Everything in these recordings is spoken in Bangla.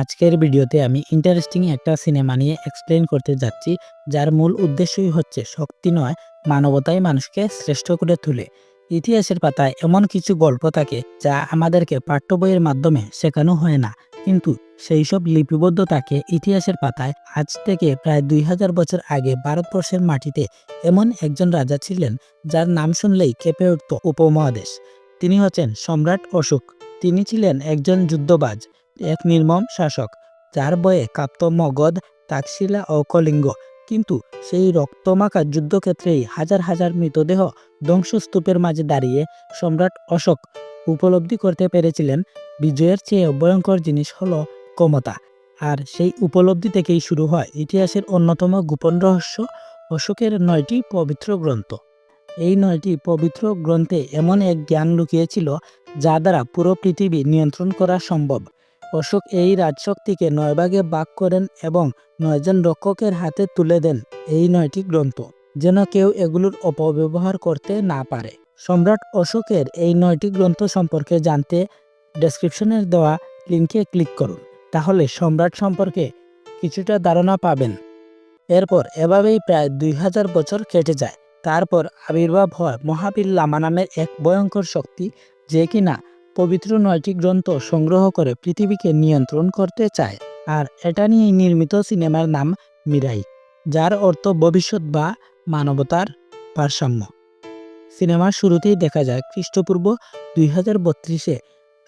আজকের ভিডিওতে আমি ইন্টারেস্টিং একটা সিনেমা নিয়ে এক্সপ্লেন করতে যাচ্ছি, যার মূল উদ্দেশ্যই হচ্ছে শক্তি নয়, মানবতাই মানুষকে শ্রেষ্ঠ করে তোলে। ইতিহাসের পাতায় এমন কিছু গল্প থাকে যা আমাদেরকে পাঠ্য বইয়ের মাধ্যমে শেখানো হয় না, কিন্তু সেই সব লিপিবদ্ধ থাকে ইতিহাসের পাতায়। আজ থেকে প্রায় দুই হাজার বছর আগে ভারতবর্ষের মাটিতে এমন একজন রাজা ছিলেন, যার নাম শুনলেই কেঁপে উঠত উপমহাদেশ। তিনি হচ্ছেন সম্রাট অশোক। তিনি ছিলেন একজন যুদ্ধবাজ। এক নির্মম শাসক, যার বয়ে কাপ্ত মগধ, তাকশিলা ও কলিঙ্গ। কিন্তু সেই রক্তমাখা যুদ্ধক্ষেত্রেই হাজার হাজার মৃতদেহ ধ্বংসস্তূপের মাঝে দাঁড়িয়ে সম্রাট অশোক উপলব্ধি করতে পেরেছিলেন, বিজয়ের চেয়ে ভয়ঙ্কর জিনিস হলো ক্ষমতা। আর সেই উপলব্ধি থেকেই শুরু হয় ইতিহাসের অন্যতম গোপন রহস্য অশোকের নয়টি পবিত্র গ্রন্থ। এই নয়টি পবিত্র গ্রন্থে এমন এক জ্ঞান লুকিয়েছিল, যা দ্বারা পুরো পৃথিবী নিয়ন্ত্রণ করা সম্ভব। অশোক এই রাজশক্তিকে নয় ভাগে ভাগ করেন এবং নয়জন রক্ষকের হাতে তুলে দেন। এই নয়টি গ্রন্থ, যেন কেউ এগুলোর অপব্যবহার করতে না পারে। সম্রাট অশোকের এই নয়টি গ্রন্থ সম্পর্কে জানতে ডেসক্রিপশনের দেওয়া লিঙ্কে ক্লিক করুন, তাহলে সম্রাট সম্পর্কে কিছুটা ধারণা পাবেন। এরপর এভাবেই প্রায় দুই হাজার বছর কেটে যায়। তারপর আবির্ভাব হয় মহাবীর লামা নামের এক ভয়ঙ্কর শক্তি, যে কিনা পবিত্র নয়টি গ্রন্থ সংগ্রহ করে পৃথিবীকে নিয়ন্ত্রণ করতে চায়, আর এটা নিয়ে নির্মিত সিনেমার নাম মিরাই, যার অর্থ ভবিষ্যৎ বা মানবতার ভারসাম্য। সিনেমার শুরুতেই দেখা যায় খ্রিস্টপূর্ব দুই হাজার বত্রিশে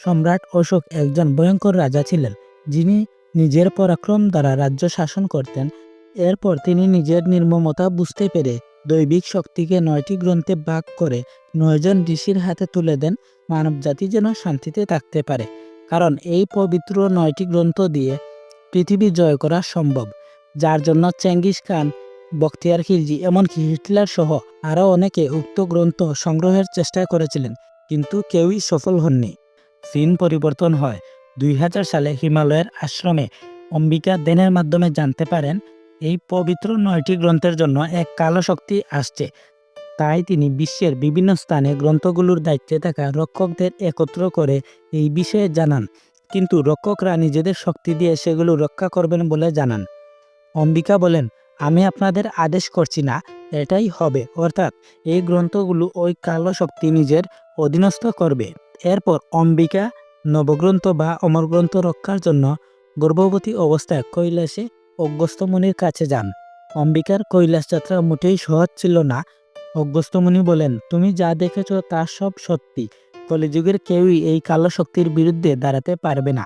সম্রাট অশোক একজন ভয়ঙ্কর রাজা ছিলেন, যিনি নিজের পরাক্রম দ্বারা রাজ্য শাসন করতেন। এরপর তিনি নিজের নির্মমতা বুঝতে পেরে দৈবিক শক্তিকে নয়টি গ্রন্থে ভাগ করে নয়জন ঋষির হাতে তুলে দেন, মানবজাতি যেন শান্তিতে থাকতে পারে। কারণ এই পবিত্র নয়টি গ্রন্থ দিয়ে পৃথিবী জয় করা সম্ভব। যার জন্য চেঙ্গিস খান, বখতিয়ার খিলজি, এমনকি হিটলার সহ আরও অনেকে উক্ত গ্রন্থ সংগ্রহের চেষ্টা করেছিলেন, কিন্তু কেউই সফল হননি। সিন পরিবর্তন হয়। দুই হাজার সালে হিমালয়ের আশ্রমে অম্বিকা দেনের মাধ্যমে জানতে পারেন এই পবিত্র নয়টি গ্রন্থের জন্য এক কালো শক্তি আসছে। তাই তিনি বিশ্বের বিভিন্ন স্থানে গ্রন্থগুলোর দায়িত্বে থাকা রক্ষকদের একত্র করে এই বিষয়ে জানান। কিন্তু রক্ষকরা নিজেদের শক্তি দিয়ে সেগুলো রক্ষা করবেন বলে জানান। অম্বিকা বলেন, আমি আপনাদের আদেশ করছি না, এটাই হবে। অর্থাৎ এই গ্রন্থগুলো ওই কালো শক্তি নিজের অধীনস্থ করবে। এরপর অম্বিকা নবগ্রন্থ বা অমরগ্রন্থ রক্ষার জন্য গর্ভবতী অবস্থায় কৈলাসে অগস্ত্যমুনির কাছে যান। অম্বিকার কৈলাস যাত্রা মোটেই সহজ ছিল না। অগস্ত্যমুনি বলেন, তুমি যা দেখেছ তা সব সত্যি। কলিযুগের কেউই এই কালো শক্তির বিরুদ্ধে দাঁড়াতে পারবে না।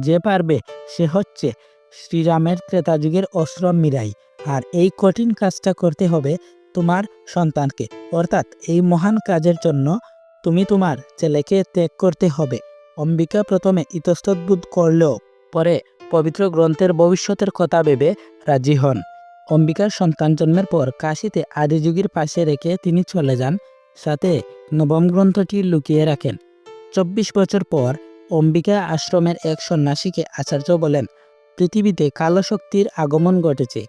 যে পারবে, সে হচ্ছে শ্রীরামের ত্রেতাযুগের অস্ত্র মিরাই। আর এই কঠিন কাজটা করতে হবে তোমার সন্তানকে। অর্থাৎ এই মহান কাজের জন্য তুমি তোমার ছেলেকে ত্যাগ করতে হবে। অম্বিকা প্রথমে ইতস্তদ্বোধ করলেও পরে পবিত্র গ্রন্থের ভবিষ্যতের কথা ভেবে রাজি হন। অম্বিকার সন্তান জন্মের পর কাশিতে আদিযুগীর পাশে রেখে তিনি চলে যান। সাথে নবম গ্রন্থটি লুকিয়ে রাখেন। চব্বিশ বছর পর অম্বিকা আশ্রমের এক সন্ন্যাসীকে আচার্য বলেন, পৃথিবীতে কালো শক্তির আগমন ঘটেছে।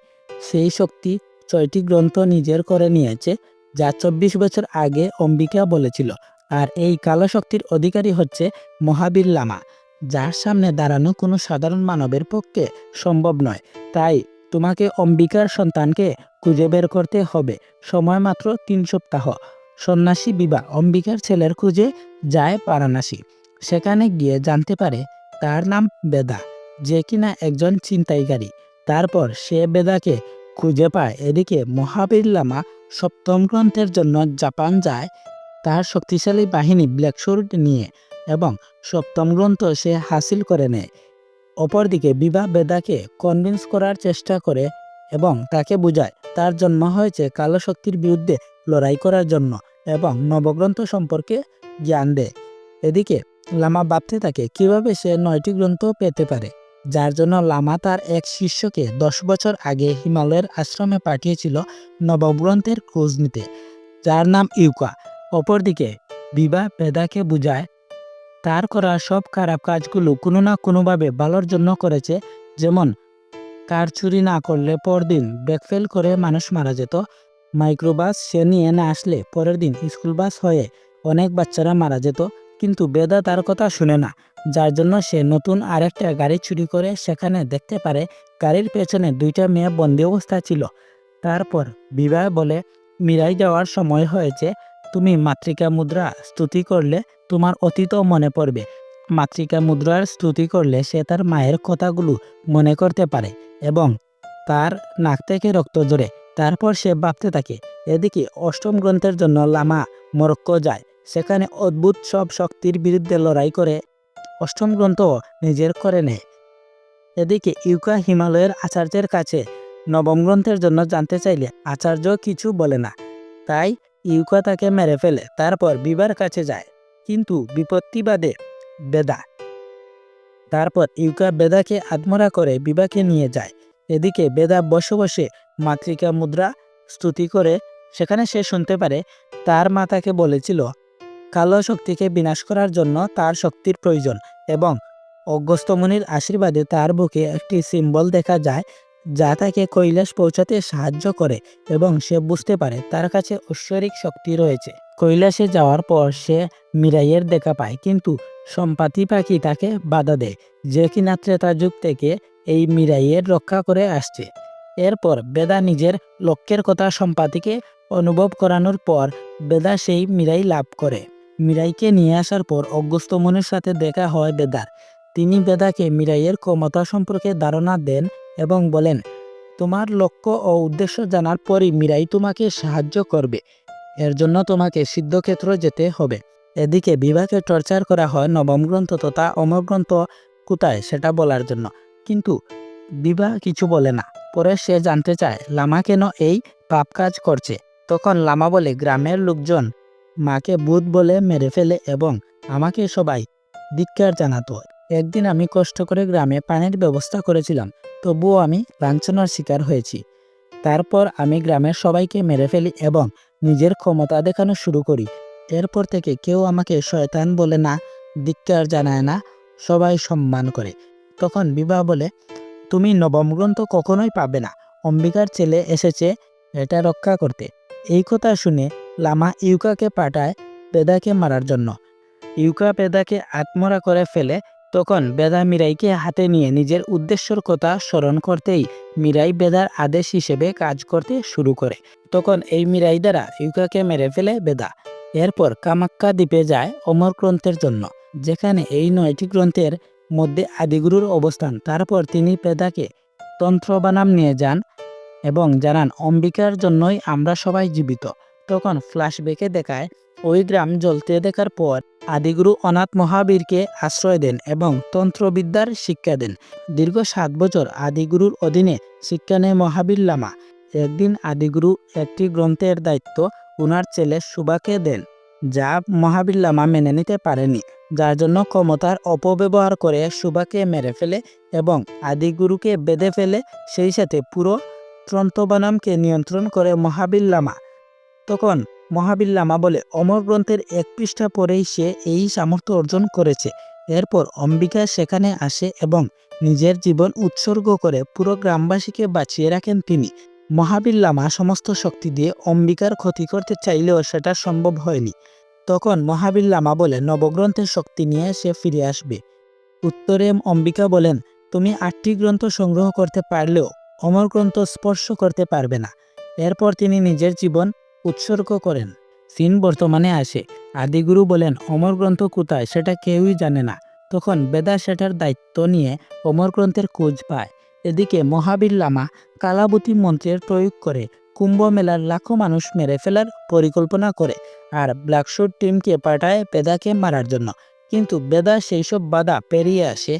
সেই শক্তি ছয়টি গ্রন্থ নিজের করে নিয়েছে, যা চব্বিশ বছর আগে অম্বিকা বলেছিল। আর এই কালো শক্তির অধিকারী হচ্ছে মহাবীর লামা। যার সামনে দাঁড়ানো কোনো সাধারণ মানবের পক্ষে সম্ভব নয়। তাই তোমাকে অম্বিকার সন্তানকে খুঁজে বের করতে হবে। সময় মাত্র তিন সপ্তাহ। সন্ন্যাসী বিবা অম্বিকার ছেলের খুঁজে যায় বারাণসী সেখানে গিয়ে জানতে পারে তার নাম বেদা, যে কিনা একজন ছিনতাইকারী। তারপর সে বেদাকে খুঁজে পায়। এদিকে মহাবীর লামা সপ্তম গ্রন্থের জন্য জাপান যায়। তার শক্তিশালী বাহিনী ব্ল্যাকশোর্ড নিয়ে এবং সপ্তম গ্রন্থ সে হাসিল করে নেয়। অপরদিকে বিবাহ বেদাকে কনভিন্স করার চেষ্টা করে এবং তাকে বোঝায়, তার জন্ম হয়েছে কালো শক্তির বিরুদ্ধে লড়াই করার জন্য এবং নবগ্রন্থ সম্পর্কে জ্ঞান দেয়। এদিকে লামা ভাবতে থাকে, কীভাবে সে নয়টি গ্রন্থ পেতে পারে? যার জন্য লামা তার এক শিষ্যকে দশ বছর আগে হিমালয়ের আশ্রমে পাঠিয়েছিল নবগ্রন্থের খোঁজ নিতে, যার নাম ইউকা। অপরদিকে বিবাহ বেদাকে বুঝায় তার করা সব খারাপ কাজগুলো কোনো না কোনোভাবে ভালোর জন্য করেছে। যেমন, কার চুরি না করলে পরদিন ব্যাকফেল করে মানুষ মারা যেত। মাইক্রোবাস সে নিয়ে না আসলে পরের দিন স্কুল বাস হয়ে অনেক বাচ্চারা মারা যেত। কিন্তু বেদা তার কথা শুনে না, যার জন্য সে নতুন আরেকটা গাড়ি চুরি করে সেখানে দেখতে পারে গাড়ির পেছনে দুইটা মেয়ে বন্দি অবস্থা ছিল। তারপর বিবাহ বলে মিরাই যাওয়ার সময় হয়েছে। তুমি মাতৃকা মুদ্রা স্তুতি করলে তোমার অতীতও মনে পড়বে। মাতৃকা মুদ্রার স্তুতি করলে সে তার মায়ের কথাগুলো মনে করতে পারে এবং তার নাক থেকে রক্ত জড়ে তারপর সে ভাবতে থাকে, এদিকে অষ্টম গ্রন্থের জন্য লামা মরক্কো যায়, সেখানে অদ্ভুত সব শক্তির বিরুদ্ধে লড়াই করে, অষ্টম গ্রন্থ নিজের করে নেয়। এদিকে ইউকা হিমালয়ের আচার্যের কাছে নবম গ্রন্থের জন্য জানতে চাইলে আচার্য কিছু বলে না, তাই ইউকা তাকে মেরে ফেলে, তারপর বিবার কাছে যায়। কিন্তু বিপত্তিবাদে বেদা, তারপর ইউকা বেদাকে আত্মরা করে বিবাকে নিয়ে যায়। এদিকে বেদা বসে বসে মাতৃকা মুদ্রা স্তুতি করে, সেখানে সে শুনতে পারে, তার মা তাকে বলেছিল, কালো শক্তিকে বিনাশ করার জন্য তার শক্তির প্রয়োজন এবং অগস্ত্যমুনির আশীর্বাদে তার বুকে একটি সিম্বল দেখা যায় যা তাকে কৈলাস পৌঁছাতে সাহায্য করে এবং সে বুঝতে পারে তার কাছে ঐশ্বরিক শক্তি রয়েছে। কৈলাসে যাওয়ার পর সে মিরাইয়ের দেখা পায়, কিন্তু সম্পাতি পাখি তাকে বাধা দেয়, যে কিনা ত্রেতা যুগ থেকে এই মিরাইয়ের রক্ষা করে আসছে। এরপর বেদা নিজের লক্ষ্যের কথা সম্পাতিকে অনুভব করানোর পর বেদা সেই মিরাই লাভ করে। মিরাইকে নিয়ে আসার পর অগস্ত্যমনের সাথে দেখা হয় বেদার। তিনি বেদাকে মিরাইয়ের ক্ষমতা সম্পর্কে ধারণা দেন এবং বলেন, তোমার লক্ষ্য ও উদ্দেশ্য জানার পরই মিরাই তোমাকে সাহায্য করবে। এর জন্য তোমাকে সিদ্ধক্ষেত্র যেতে হবে। এদিকে বিভাকে টর্চার করা হয় নবম গ্রন্থ তথা অমর গ্রন্থ কোথায় সেটা বলার জন্য। কিন্তু বিবাহ কিছু বলে না। পরে সে জানতে চায়, লামা কেন এই পাপ কাজ করছে? তখন লামা বলে, গ্রামের লোকজন মাকে বুধ বলে মেরে ফেলে এবং আমাকে সবাই ধিক্কার জানাতো। একদিন আমি কষ্ট করে গ্রামে পানির ব্যবস্থা করেছিলাম। তবুও আমি লাঞ্ছনার শিকার হয়েছি। তারপর আমি গ্রামের সবাইকে মেরে ফেলি এবং নিজের ক্ষমতা দেখানো শুরু করি। এরপর থেকে কেউ আমাকে শয়তান বলে না, ধিক্কার জানায় না, সবাই সম্মান করে। তখন বিবাহ বলে, তুমি নবম গ্রন্থ কখনোই পাবে না। অম্বিকার ছেলে এসেছে এটা রক্ষা করতে। এই কথা শুনে লামা ইউকাকে পাঠায় বেদাকে মারার জন্য। ইউকা পেদাকে আত্মরা করে ফেলে তখন বেদা মিরাইকে হাতে নিয়ে নিজের উদ্দেশ্যর কথা স্মরণ করতেই মিরাই বেদার আদেশ হিসেবে কাজ করতে শুরু করে। তখন এই মিরাই দ্বারা ইউকাকে মেরে ফেলে বেদা। এরপর কামাক্কা দ্বীপে যায় অমর গ্রন্থের জন্য। যেখানে এই নয়টি গ্রন্থের মধ্যে আদিগুরুর অবস্থান। তারপর তিনি বেদাকে তন্ত্র বানাম নিয়ে যান এবং জানান, অম্বিকার জন্যই আমরা সবাই জীবিত। তখন ফ্ল্যাশব্যাকে দেখায়, ওই গ্রাম জ্বলতে দেখার পর আদিগুরু অনাথ মহাবীরকে আশ্রয় দেন এবং তন্ত্রবিদ্যার শিক্ষা দেন। দীর্ঘ সাত বছর আদিগুরুর অধীনে শিক্ষা নেয় মহাবীর লামা। একদিন আদিগুরু একটি গ্রন্থের দায়িত্ব উনার ছেলে সুবাকে দেন, যা মহাবীর লামা মেনে নিতে পারেনি। যার জন্য ক্ষমতার অপব্যবহার করে সুবাকে মেরে ফেলে এবং আদিগুরুকে বেঁধে ফেলে, সেই সাথে পুরো ত্রন্তবানামকে নিয়ন্ত্রণ করে মহাবীর লামা। তখন মহাবীর লামা বলে, অমর গ্রন্থের এক পৃষ্ঠা পরেই সে এই সামর্থ্য অর্জন করেছে। এরপর অম্বিকা সেখানে আসে এবং নিজের জীবন উৎসর্গ করে পুরো গ্রামবাসীকে বাঁচিয়ে রাখেন তিনি। মহাবীর লামা সমস্ত শক্তি দিয়ে অম্বিকার ক্ষতি করতে চাইলেও সেটা সম্ভব হয়নি। তখন মহাবীর লামা বলে, নবগ্রন্থের শক্তি নিয়ে সে ফিরে আসবে। উত্তরে অম্বিকা বলেন, তুমি আটটি গ্রন্থ সংগ্রহ করতে পারলেও অমর গ্রন্থ স্পর্শ করতে পারবে না। এরপর তিনি নিজের জীবন উৎসর্গ করেন। সিন বর্তমানে আসে। আদিগুরু বলেন, অমর গ্রন্থ কোথায়? সেটা কেউই জানে না। তখন বেদা সেটার দায়িত্ব নিয়ে অমর গ্রন্থের খোঁজ পায়। এদিকে মহাবীর লামা কালাবতী মন্ত্রের প্রয়োগ করে কুম্ভ মেলার লাখো মানুষ মেরে ফেলার পরিকল্পনা করে আর ব্ল্যাকশুট টিমকে পাঠায় বেদাকে মারার জন্য। কিন্তু বেদা সেই সব বাধা পেরিয়ে আসে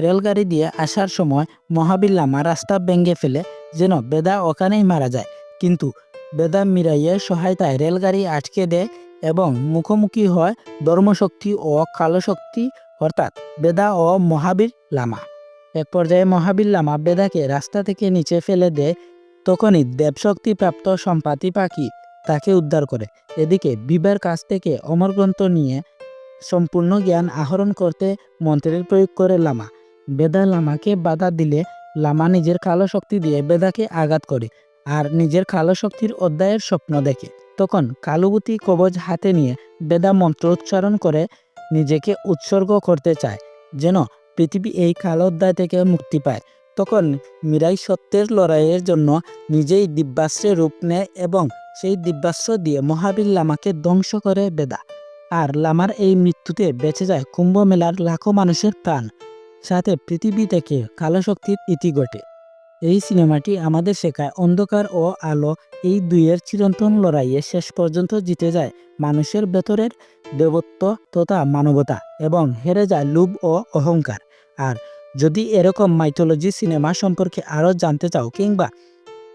রেলগাড়ি দিয়ে আসার সময় মহাবীর লামা রাস্তা ভেঙে ফেলে যেন বেদা ওখানেই মারা যায়। কিন্তু বেদা মিরাইয়ের সহায়তায় রেলগাড়ি আটকে দেয় এবং মুখোমুখি হয় ধর্মশক্তি ও কালো শক্তি অর্থাৎ বেদা ও মহাবীর লামা। এক পর্যায়ে মহাবীর লামা বেদাকে রাস্তা থেকে নিচে ফেলে দেয়। তখনই দেবশক্তি প্রাপ্ত সম্পাতি পাখি তাকে উদ্ধার করে। এদিকে বিবার কাছ থেকে অমর গ্রন্থ নিয়ে সম্পূর্ণ জ্ঞান আহরণ করতে মন্ত্রের প্রয়োগ করে লামা। বেদা লামাকে বাধা দিলে লামা নিজের কালো শক্তি দিয়ে বেদাকে আঘাত করে। আর নিজের কালো শক্তির অধ্যায়ের স্বপ্ন দেখে। তখন কালুবতী কবজ হাতে নিয়ে বেদা মন্ত্র উচ্চারণ করে নিজেকে উৎসর্গ করতে চায়, যেন পৃথিবী এই কালো অধ্যায় থেকে মুক্তি পায়। তখন মীরাই সত্যের লড়াইয়ের জন্য নিজেই দিব্যাস্ত্রে রূপ নেয় এবং সেই দিব্যাস্ত্র দিয়ে মহাবীর লামাকে ধ্বংস করে বেদা। আর লামার এই মৃত্যুতে বেঁচে যায় কুম্ভ মেলার লাখো মানুষের প্রাণ। সাথে পৃথিবী থেকে কালো শক্তির ইতি ঘটে। এই সিনেমাটি আমাদের শেখায় অন্ধকার ও আলো এই দুইয়ের চিরন্তন লড়াইয়ে শেষ পর্যন্ত জিতে যায় মানুষের ভেতরের দেবত্ব তথা মানবতা এবং হেরে যায় লোভ ও অহংকার। আর যদি এরকম মাইথোলজি সিনেমা সম্পর্কে আরও জানতে চাও কিংবা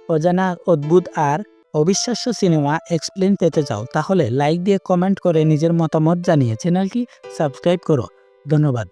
অজানা অদ্ভুত আর অবিশ্বাস্য সিনেমা এক্সপ্লেন পেতে চাও, তাহলে লাইক দিয়ে কমেন্ট করে নিজের মতামত জানিয়ে চ্যানেলটি সাবস্ক্রাইব করো। ধন্যবাদ।